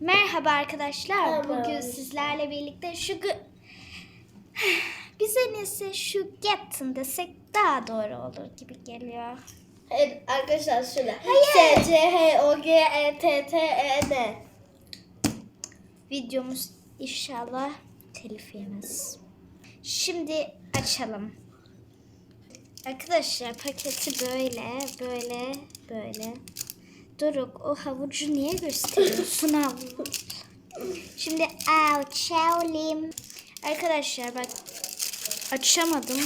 Merhaba arkadaşlar. Merhaba. Bugün sizlerle birlikte şu bize neyse şu gettin desek daha doğru olur gibi geliyor. Evet arkadaşlar şöyle. S, C, H, O, G, E, T, T, E, N. Videomuz inşallah telif yemez. Şimdi açalım. Arkadaşlar paketi böyle, böyle, böyle. Doruk o havucu niye gösteriyorsun havucu? Şimdi açalım. Arkadaşlar bak açamadım.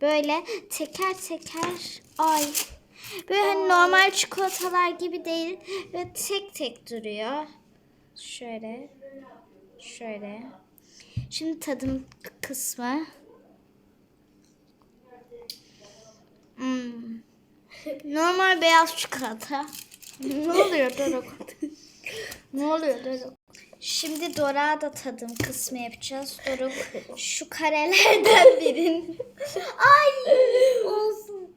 Böyle teker teker ay. Böyle hani normal çikolatalar gibi değil ve tek tek duruyor. Şöyle. Şöyle. Şimdi tadım kısmı. Normal beyaz çikolata. ne oluyor Doruk? ne oluyor Doruk? Şimdi Doruk'a da tadım kısmı yapacağız. Doruk şu karelerden birini. Ay olsun.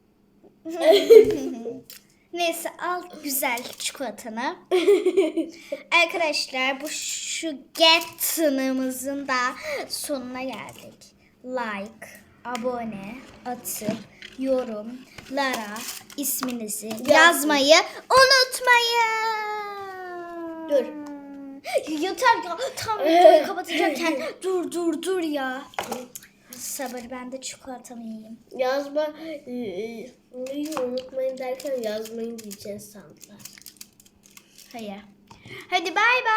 Neyse al güzel çikolatanı. Arkadaşlar bu şu get'ınımızın da sonuna geldik. Like, abone, atıp, yorumlara isminizi yazmayı unutmayın. Dur. Yeter ya. Tam videoyu kapatacakken dur dur dur ya. Sabır ben de çikolatamı yiyeyim. Yazma, e, e, unutmayın derken yazmayın diyeceğiz sandılar. Hayır. Hadi bay bay.